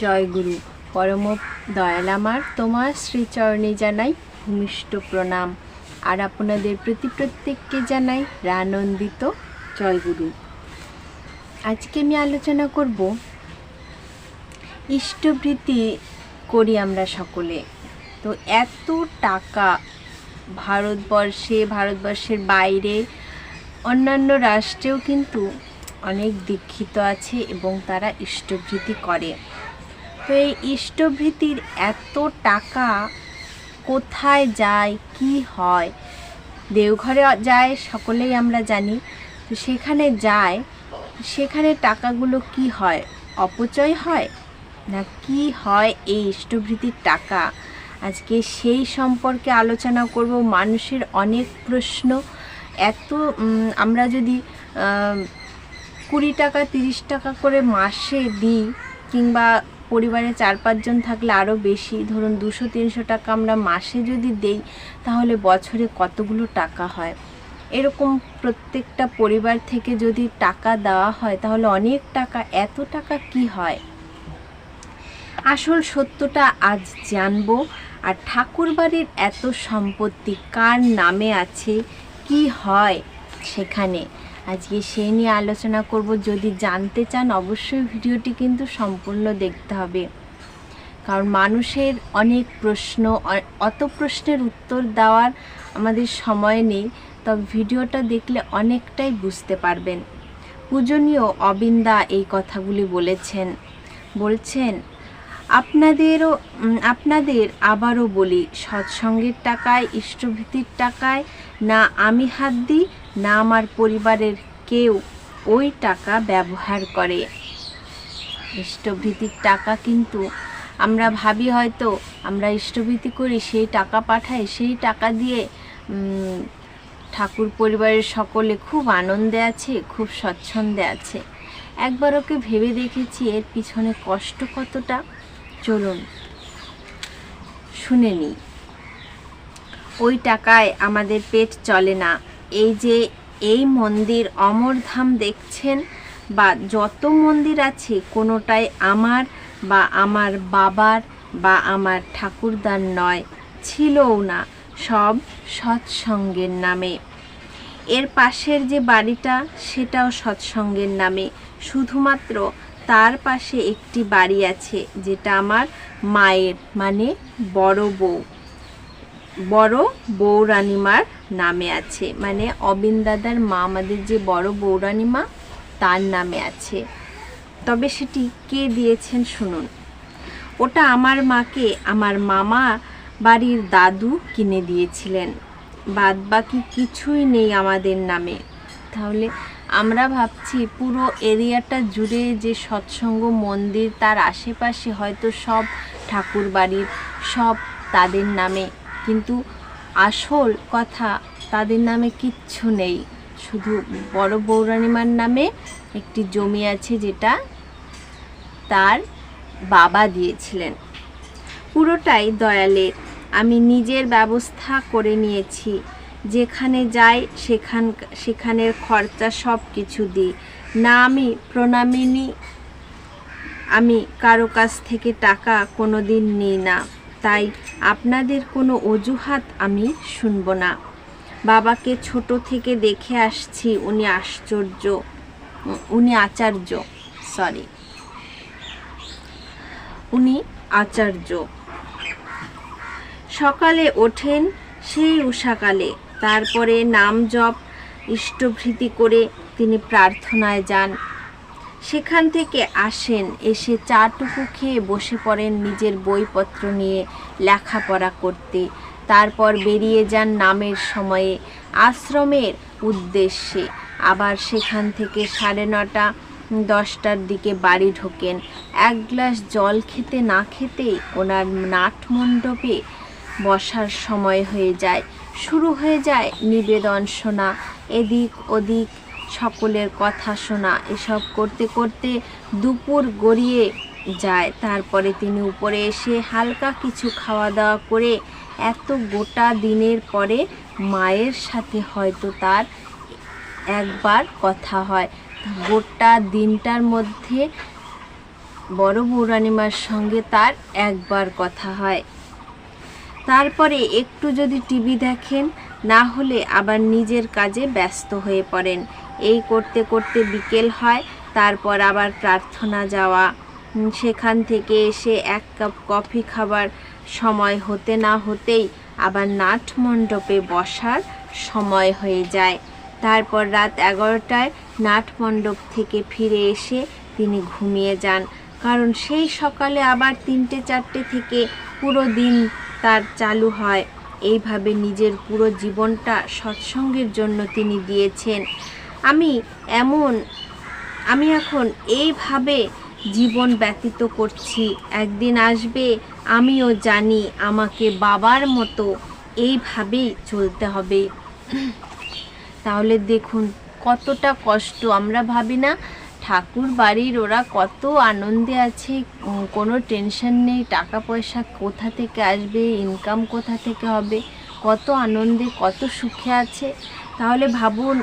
জয় গুরু পরম দয়াল আমার তোমার শ্রীচরণে জানাই ভূমিষ্ঠ প্রণাম। আর আপনাদের প্রতি প্রত্যেককে জানাই রানন্দিত জয় গুরু আজকে আমি আলোচনা করব ইষ্টভৃতি করি আমরা সকলে। তো এত টাকা ভারতবর্ষে, ভারতবর্ষের বাইরে, অন্যান্য রাষ্ট্রেও কিন্তু অনেক দীক্ষিত আছে এবং তারা ইষ্টভৃতি করে। তো এই ইষ্টভৃতির এত টাকা কোথায় যায়, কি হয়? দেওঘরে যায়, সকলেই আমরা জানি। তো সেখানে যায়, সেখানে টাকাগুলো কি হয়? অপচয় হয়? না কি হয় এই ইষ্টভৃতির টাকা? আজকে সেই সম্পর্কে আলোচনা করব। মানুষের অনেক প্রশ্ন। এত আমরা যদি কুড়ি টাকা, তিরিশ টাকা করে মাসে দিই কিংবা পরিবারে চার পাঁচজন থাকলে আরও বেশি। ধরুন দুশো, তিনশো টাকা আমরা মাসে যদি দেই, তাহলে বছরে কতগুলো টাকা হয়? এরকম প্রত্যেকটা পরিবার থেকে যদি টাকা দেওয়া হয়, তাহলে অনেক টাকা, এত টাকা কি হয়? আসল সত্যটা আজ জানব। আর ঠাকুরবাড়ির এত সম্পত্তি কার নামে আছে, কি হয় সেখানে? আজকে সেই নিয়ে আলোচনা করব। যদি জানতে চান, অবশ্যই ভিডিওটি কিন্তু সম্পূর্ণ দেখতে হবে। কারণ মানুষের অনেক প্রশ্ন অত প্রশ্নের উত্তর দেওয়ার আমাদের সময় নেই। তবে ভিডিওটা দেখলে অনেকটাই বুঝতে পারবেন। পূজনীয় অবিন্দা এই কথাগুলি বলেছেন। বলছেন, আপনাদেরও আপনাদের আবারও বলি, সৎসঙ্গের টাকায় ইষ্টভীতির টাকায় না আমি হাত দিই না আমার পরিবারের কেউ ওই টাকা ব্যবহার করে। ইষ্টভীতির টাকা কিন্তু আমরা ভাবি হয়তো আমরা ইষ্টভীতি করি, সেই টাকা পাঠাই সেই টাকা দিয়ে ঠাকুর পরিবারের সকলে খুব আনন্দে আছে, খুব স্বচ্ছন্দে আছে। একবার ওকে ভেবে দেখেছি এর পিছনে কষ্ট কতটা। চলুন, শুনে নিই। ওই টাকায় আমাদের পেট চলে না। এই যে এই মন্দির অমরধাম দেখছেন বা যত মন্দির আছে কোনোটাই আমার বা আমার বাবার বা আমার ঠাকুরদার নয়, ছিলও না, সব সৎসঙ্গের নামে। এর পাশের যে বাড়িটা, সেটাও সৎসঙ্গের নামে। শুধুমাত্র তার পাশে একটি বাড়ি আছে, যেটা আমার মায়ের মানে বড় বউ। বড় বৌরানিমার নামে আছে। মানে অবিন দাদার মা আমাদের যে বড় বৌরানী মা তার নামে আছে। তবে সেটি কে দিয়েছেন শুনুন। ওটা আমার মাকে আমার মামা বাড়ির দাদু কিনে দিয়েছিলেন। বাদ বাকি কিছুই নেই আমাদের নামে। তাহলে আমরা ভাবছি পুরো এরিয়াটা জুড়ে যে সৎসঙ্গ মন্দির, তার আশেপাশে হয়তো সব ঠাকুর বাড়ির সব তাদের নামে। কিন্তু আসল কথা তাদের নামে কিচ্ছু নেই। শুধু বড় বৌরানিমার নামে একটি জমি আছে যেটা তার বাবা দিয়েছিলেন। পুরোটাই দয়ালের আমি নিজের ব্যবস্থা করে নিয়েছি। যেখানে যাই সেখান, সেখানের খরচা সব কিছু দিই। না আমি প্রণামিনী, আমি কারও কাছ থেকে টাকা কোনো দিন নিই না। তাই আপনাদের কোনো অজুহাত আমি শুনব না। বাবাকে ছোট থেকে দেখে আসছি, উনি আশ্চর্য, উনি আচার্য সরি উনি আচার্য। সকালে ওঠেন সেই উষাকালে তারপরে নাম জপ, ইষ্টভৃতি করে তিনি প্রার্থনায় যান। সেখান থেকে আসেন, এসে চাটুকু খেয়ে বসে পড়েন নিজের বইপত্র নিয়ে লেখাপড়া করতে। তারপর বেরিয়ে যান নামের সময়ে, আশ্রমের উদ্দেশ্যে। আবার সেখান থেকে সাড়ে নটা, দশটার দিকে বাড়ি ঢোকেন। এক গ্লাস জল খেতে না খেতেই ওনার নাট মণ্ডপে বসার সময় হয়ে যায়। শুরু হয়ে যায় নিবেদন শোনা। এদিক ওদিক সকলের কথা শোনা। এসব করতে করতে দুপুর গড়িয়ে যায়। তারপরে তিনি উপরে এসে হালকা কিছু খাওয়া দাওয়া করে এত গোটা দিনের পরে মায়ের সাথে হয়তো তার একবার কথা হয়। গোটা দিনটার মধ্যে বড় বৌরানিমার সঙ্গে তার একবার কথা হয়। তারপরে একটু যদি টিভি দেখেন, না হলে আবার নিজের কাজে ব্যস্ত হয়ে পড়েন। এই করতে করতে বিকেল হয়, তারপর আবার প্রার্থনা যাওয়া। সেখান থেকে এসে এক কাপ কফি খাবার সময় হতে না হতেই আবার নাট মণ্ডপে বসার সময় হয়ে যায়। তারপর রাত এগারোটায় নাট মণ্ডপ থেকে ফিরে এসে তিনি ঘুমিয়ে যান। কারণ সেই সকালে আবার তিনটে, চারটে থেকে পুরো দিন তার চালু হয়। এইভাবে নিজের পুরো জীবনটা সৎসঙ্গের জন্য তিনি দিয়েছেন। আমি এমন, আমি এখন এইভাবে জীবন ব্যতীত করছি। একদিন আসবে, আমিও জানি আমাকে বাবার মতো এইভাবেই চলতে হবে। তাহলে দেখুন, কতটা কষ্ট। আমরা ভাবি না, ঠাকুর বাড়ির ওরা কত আনন্দে আছে কোনো টেনশন নেই টাকা পয়সা কোথা থেকে আসবে ইনকাম কোথা থেকে হবে, কত আনন্দে, কত সুখে আছে। তাহলে ভাবুন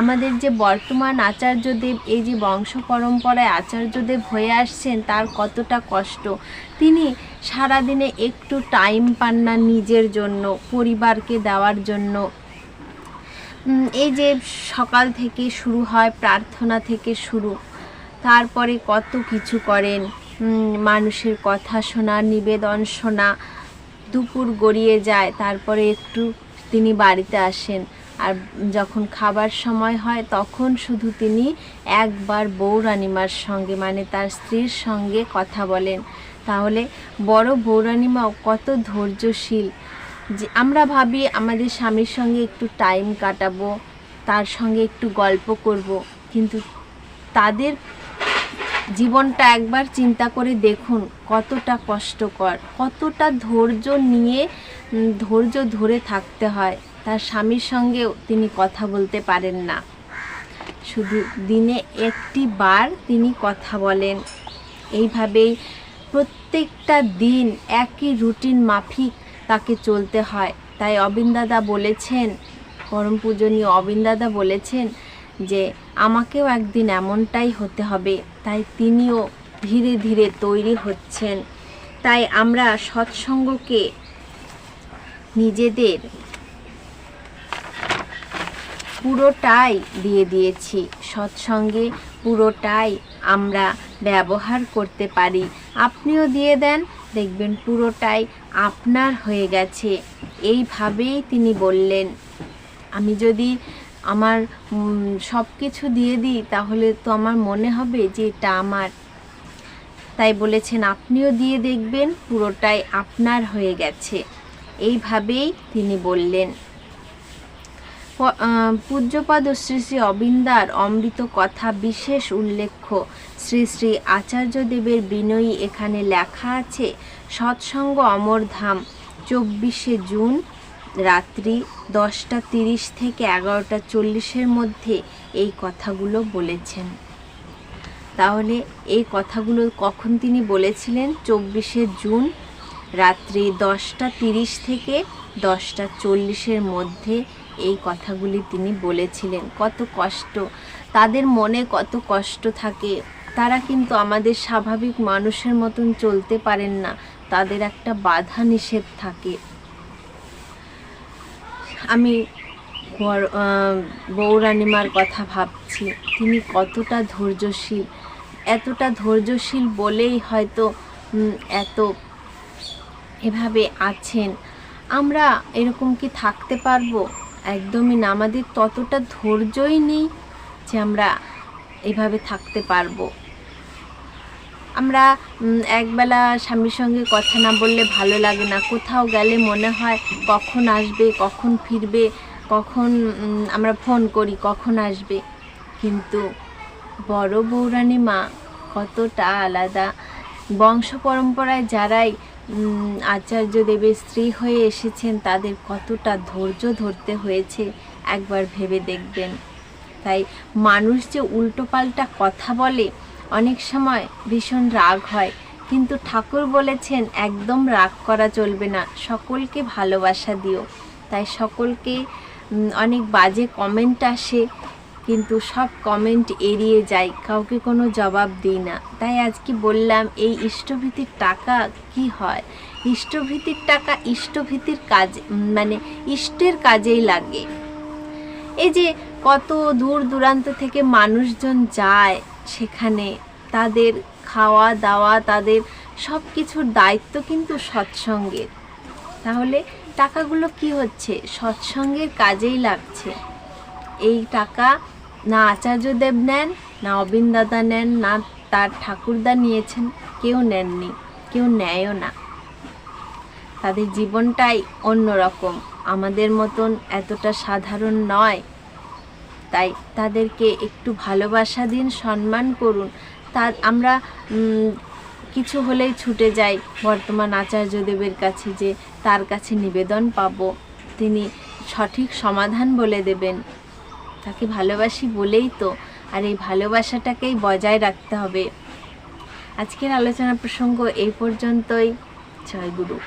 আমাদের যে বর্তমান আচার্যদেব, এই যে বংশ পরম্পরায় আচার্যদেব হয়ে আসছেন, তার কতটা কষ্ট। তিনি সারাদিনে একটু টাইম পান না নিজের জন্য, পরিবারকে দেওয়ার জন্য। এই যে সকাল থেকে শুরু হয়, প্রার্থনা থেকে শুরু, তারপরে কত কিছু করেন। মানুষের কথা শোনা, নিবেদন শোনা, দুপুর গড়িয়ে যায়, তারপরে একটু তিনি বাড়িতে আসেন। আর যখন খাবার সময় হয়, তখন শুধু তিনি একবার বৌরানিমার সঙ্গে মানে তার স্ত্রীর সঙ্গে কথা বলেন। তাহলে বড় বৌরানিমাও কত ধৈর্যশীল। যে আমরা ভাবি আমাদের স্বামীর সঙ্গে একটু টাইম কাটাবো, তার সঙ্গে একটু গল্প করব, কিন্তু তাদের জীবনটা একবার চিন্তা করে দেখুন, কতটা কষ্টকর, কতটা ধৈর্য নিয়ে ধৈর্য ধরে থাকতে হয়। তার স্বামীর সঙ্গেও তিনি কথা বলতে পারেন না। শুধু দিনে একটি বার তিনি কথা বলেন। এইভাবেই প্রত্যেকটা দিন একই রুটিন মাফিক তাকে চলতে হয়। তাই অবিন্দাদা বলেছেন, পরম পূজনীয় অবিন্দাদা বলেছেন যে, আমাকেও একদিন এমনটাই হতে হবে। তাই তিনিও ধীরে ধীরে তৈরি হচ্ছেন। তাই আমরা সৎসঙ্গকে নিজেদের পুরোটাই দিয়ে দিয়েছি। সৎসঙ্গে পুরোটাই আমরা ব্যবহার করতে পারি। আপনিও দিয়ে দেন, দেখবেন পুরোটাই আপনার হয়ে গেছে। এইভাবেই তিনি বললেন। আমি যদি আমার সব কিছু দিয়ে দিই, তাহলে তো আমার মনে হবে যে এটা আমার। তাই বলেছেন, আপনিও দিয়ে দেখবেন, পুরোটাই আপনার হয়ে গেছে। এইভাবেই তিনি বললেন। পূজ্যপদ শ্রী শ্রী অবিন্দার অমৃত কথা বিশেষ উল্লেখ্য। শ্রী শ্রী আচার্যদেবের বিনয়ী এখানে লেখা আছে, সৎসঙ্গ অমরধাম চব্বিশে জুন রাত্রি দশটা তিরিশ থেকে এগারোটা চল্লিশের মধ্যে এই কথাগুলো বলেছেন। তাহলে এই কথাগুলো কখন তিনি বলেছিলেন? চব্বিশে জুন রাত্রি দশটা তিরিশ থেকে দশটা চল্লিশের মধ্যে এই কথাগুলি তিনি বলেছিলেন। কত কষ্ট। তাদের মনে কত কষ্ট থাকে। তারা কিন্তু আমাদের স্বাভাবিক মানুষের মতন চলতে পারেন না। তাদের একটা বাধা নিষেধ থাকে। আমি বৌরানিমার কথা ভাবছি। তিনি কতটা ধৈর্যশীল। এতটা ধৈর্যশীল বলেই হয়তো এত এভাবে আছেন। আমরা এরকম কি থাকতে পারব? একদমই না। আমাদের ততটা ধৈর্যই নেই যে আমরা এভাবে থাকতে পারব। আমরা একবেলা স্বামীর সঙ্গে কথা না বললে ভালো লাগে না। কোথাও গেলে মনে হয় কখন আসবে, কখন ফিরবে, কখন আমরা ফোন করি, কখন আসবে। কিন্তু বড় বৌরানী মা কতটা আলাদা। বংশ পরম্পরায় যারাই আচার্য দেবের স্ত্রী হয়ে এসেছেন, তাদের কতটা ধৈর্য ধরতে হয়েছে একবার ভেবে দেখবেন। তাই মানুষ যে উল্টোপাল্টা কথা বলে, অনেক সময় ভীষণ রাগ হয়। কিন্তু ঠাকুর বলেছেন, একদম রাগ করা চলবে না, সকলকে ভালোবাসা দিও। তাই সকলকে অনেক বাজে কমেন্ট আসে। কিন্তু সব কমেন্ট এড়িয়ে যাই কাউকে কোনো জবাব দিই না। তাই আজকে বললাম, এই ইষ্টভীতির টাকা কি হয়? ইষ্টভীতির টাকা ইষ্টভীতির কাজ মানে ইষ্টের কাজেই লাগে। এই যে কত দূর দূরান্ত থেকে মানুষজন যায় সেখানে, তাদের খাওয়া দাওয়া, তাদের সব কিছুর দায়িত্ব কিন্তু সৎসঙ্গের। তাহলে টাকাগুলো কি হচ্ছে? সৎসঙ্গের কাজেই লাগছে। এই টাকা না আচার্যদেব নেন, না অবিন দাদা নেন, না তার ঠাকুরদা নিয়েছেন, কেউ নেননি, কেউ নেয়ও না। তাদের জীবনটাই অন্যরকম, আমাদের মতন এতটা সাধারণ নয়। তাই তাদেরকে একটু ভালোবাসা দিন, সম্মান করুন। তা আমরা কিছু হলেই ছুটে যাই বর্তমান আচার্যদেবের কাছে যে তার কাছে নিবেদন পাব। তিনি সঠিক সমাধান বলে দেবেন। তাকে ভালোবাসি বলেই তো, আর এই ভালোবাসাটাকেই বজায় রাখতে হবে। আজকের আলোচনা প্রসঙ্গ এই পর্যন্তই। জয় গুরু।